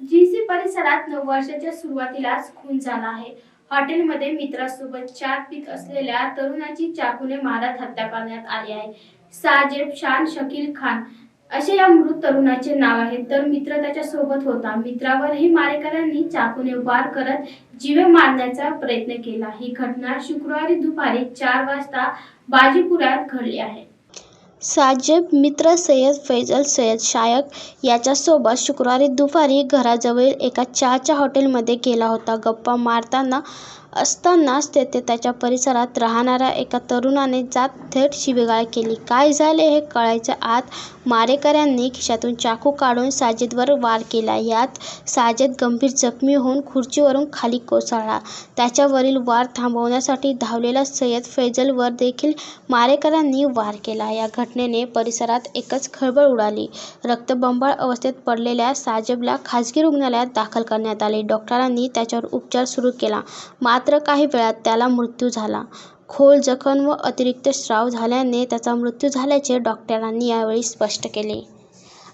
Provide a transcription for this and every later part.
GC परिसरात नऊ वर्षाच्या सुरुवातीलाच खून झाला आहे. हॉटेलमध्ये मित्रासोबत चाट पीत असलेल्या तरुणाची चाकूने मारत हत्या करण्यात आली आहे. साजेब शान शकील खान असे या मृत तरुणाचे नाव आहे. तर मित्र त्याच्या सोबत होता. मित्रावरही मारेकऱ्यांनी चाकूने वार करत जीवे मारण्याचा प्रयत्न केला. ही घटना शुक्रवारी दुपारी चार वाजता बाजीपुरात घडली आहे. साजेब मित्र सय्यद फैजल सय्यद शायक याच्यासोबत शुक्रवारी दुपारी घराजवळील एका चहाच्या हॉटेलमध्ये गेला होता. गप्पा मारताना असतानाच तेथे त्याच्या परिसरात राहणाऱ्या एका तरुणाने जात थेट शिवीगाळ केली. काय झाले हे कळायच्या आत मारेकऱ्यांनी खिशातून चाकू काढून साजिदवर वार केला. यात साजेद गंभीर जखमी होऊन खुर्चीवरून खाली कोसळला. त्याच्यावरील वार थांबवण्यासाठी धावलेला सय्यद फैजलवर देखील मारेकऱ्यांनी वार केला. या घटनेने परिसरात एकच खळबळ उडाली. रक्तबंबाळ अवस्थेत पडलेल्या साजेबला खासगी रुग्णालयात दाखल करण्यात आले. डॉक्टरांनी त्याच्यावर उपचार सुरू केला. मात्र मात्र काही वेळात त्याला मृत्यू झाला. खोल जखम व अतिरिक्त स्राव झाल्याने त्याचा मृत्यू झाल्याचे डॉक्टरांनी यावेळी स्पष्ट केले.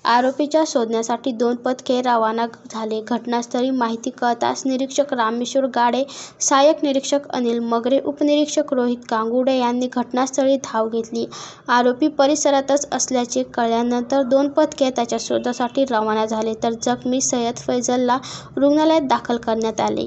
आरोपीच्या शोधण्यासाठी दोन पथके रवाना झाले. घटनास्थळी माहिती कळताच निरीक्षक रामेश्वर गाडे सहाय्यक निरीक्षक अनिल मगरे उपनिरीक्षक रोहित गांगुडे यांनी घटनास्थळी धाव घेतली. आरोपी परिसरातच असल्याचे कळल्यानंतर दोन पथके त्याच्या शोधासाठी रवाना झाले. तर जखमी सय्यद फैजलला रुग्णालयात दाखल करण्यात आले.